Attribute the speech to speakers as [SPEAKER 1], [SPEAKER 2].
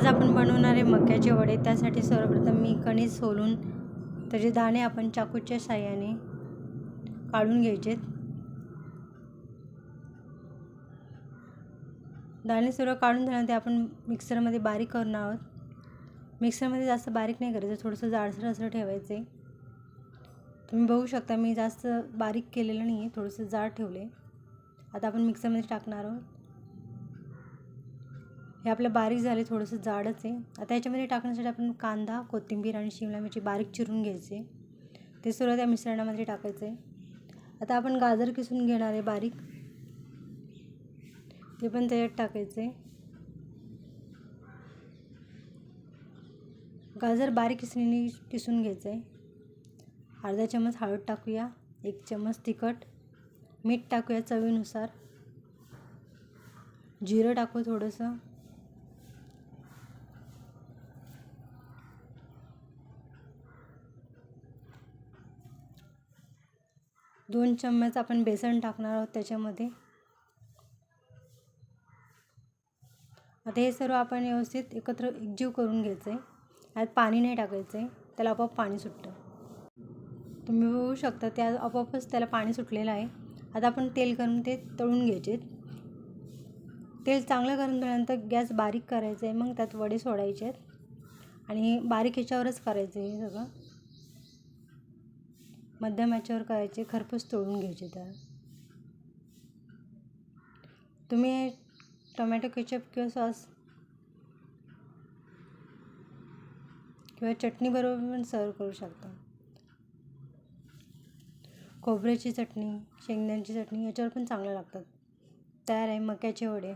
[SPEAKER 1] आज आपण बनवणार आहे मक्याचे वडे. त्यासाठी सर्वप्रथम मी कणीस सोलून त्याचे दाणे आपण चाकूच्या साह्याने काढून घ्यायचेत दाणे सर्व काढून झाल्यानंतर आपण मिक्सरमध्ये बारीक करणार आहोत. मिक्सरमध्ये जास्त बारीक नाही करायचं थोडंसं जाडसर असं ठेवायचं. आहे तुम्ही बघू शकता मी जास्त बारीक केलेलं नाही आहे थोडंसं जाड ठेवले. आता आपण मिक्सरमध्ये टाकणार आहोत. हे आपलं बारीक झाले थोडंसं जाडच आहे. आता याच्यामध्ये टाकण्यासाठी आपण कांदा कोथिंबीर आणि शिमला मिरची बारीक चिरून घ्यायचे. ते सर्व त्या मिश्रणामध्ये टाकायचं. आहे आता आपण गाजर किसून घेणार आहे बारीक. ते पण त्याच्यात टाकायचे. गाजर बारीक किसणीने किसून घ्यायचं. आहे अर्धा चमच हळद टाकूया. एक चमच तिखट. मीठ टाकूया चवीनुसार. जिरं टाकू थोडंसं. दोन चम्मच आपण बेसन टाकणार आहोत त्याच्यामध्ये. आता हे सर्व आपण व्यवस्थित एकत्र एकजीव करून घ्यायचं आहे यात पाणी नाही टाकायचं आहे त्याला आपोआप पाणी सुटतं. तुम्ही बघू शकता त्या आपोआपच त्याला पाणी सुटलेलं आहे. आता आपण तेल करून ते तळून घ्यायचे. तेल चांगलं करून झाल्यानंतर गॅस बारीक करायचं आहे मग त्यात वडे सोडायचे आहेत आणि बारीक ह्याच्यावरच करायचं आहे हे सगळं. मध्यम याच्यावर करायचे खरपूस तळून घ्यायचे त्यात. तुम्ही टोमॅटो केचप किंवा सॉस किंवा चटणीबरोबर पण सर्व करू शकता. खोबऱ्याची चटणी शेंगदाण्याची चटणी याच्यावर पण चांगलं लागतात. तयार आहे मक्याचे वडे.